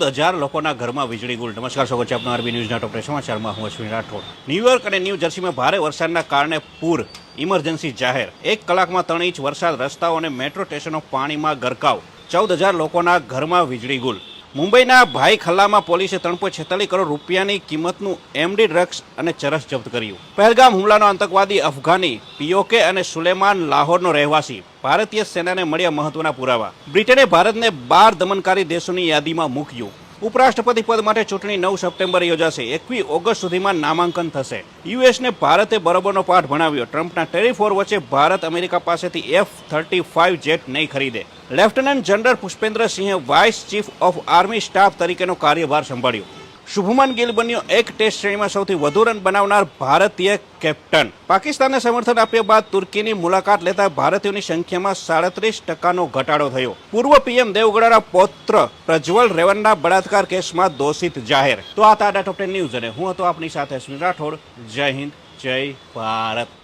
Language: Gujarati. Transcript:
ચૌદ હજાર લોકોના ઘરમાં વીજળી ગુલ. નમસ્કાર, સ્વાગત છે આપનો આરબી ન્યૂઝના ટોપ સમાચારમાં. હું અશ્વિન રાઠોડ. ન્યૂયોર્ક અને ન્યૂ જર્સીમાં ભારે વરસાદના કારણે પૂર, ઇમરજન્સી જાહેર. એક કલાકમાં ત્રણ ઇંચ વરસાદ, રસ્તાઓ અને મેટ્રો સ્ટેશનો પાણીમાં ગરકાવ. ચૌદ હજાર લોકોના ઘરમાં વીજળી ગુલ. મુંબઈના ભાઈ ખલ્લામાં પોલીસે ત્રણ પોઈન્ટ છેતાલીસ કરોડ રૂપિયાની કિંમતનું એમડી ડ્રગ્સ અને ચરસ જપ્ત કર્યું. પહેલગામ હુમલાનો આતંકવાદી અફઘાની પીઓકે અને સુલેમાન લાહોરનો રહેવાસી. ભારતીય સેનાને મળ્યા મહત્વના પુરાવા. બ્રિટને ભારતને બાર દમનકારી દેશોની યાદીમાં મૂક્યું. ઉપરાષ્ટ્રપતિ પદ માટે ચૂંટણી નવ સપ્ટેમ્બરે યોજાશે. એકવીસ ઓગસ્ટ સુધીમાં નામાંકન થશે. યુએસને ભારતે બરોબરનો પાઠ ભણાવ્યો. ટ્રમ્પના ટેરિફ વચ્ચે ભારત અમેરિકા પાસેથી એફ થર્ટી ફાઇવ જેટ નહીં ખરીદે. લેફ્ટનન્ટ જનરલ પુષ્પેન્દ્ર સિંહે vice chief of army staff તરીકેનો કાર્યભાર સંભાળ્યો. શુભમન ગિલ બન્યો એક ટેસ્ટ શ્રેણીમાં સૌથી વધુ રન બનાવનાર ભારતીય કેપ્ટન. પાકિસ્તાનને સમર્થન આપ્યા બાદ તુર્કીની મુલાકાત લેતા ભારતીયોની સંખ્યામાં સાડત્રીસ ટકાનો ઘટાડો થયો. પૂર્વ પીએમ દેવગઢના પૌત્ર પ્રજ્વલ રેવનના બળાત્કાર કેસમાં દોષિત જાહેર. તો આ તાડા ટોપ ટેન ન્યૂઝ અને હું હતો આપની સાથે અશ્વિન રાઠોડ. જય હિન્દ, જય ભારત.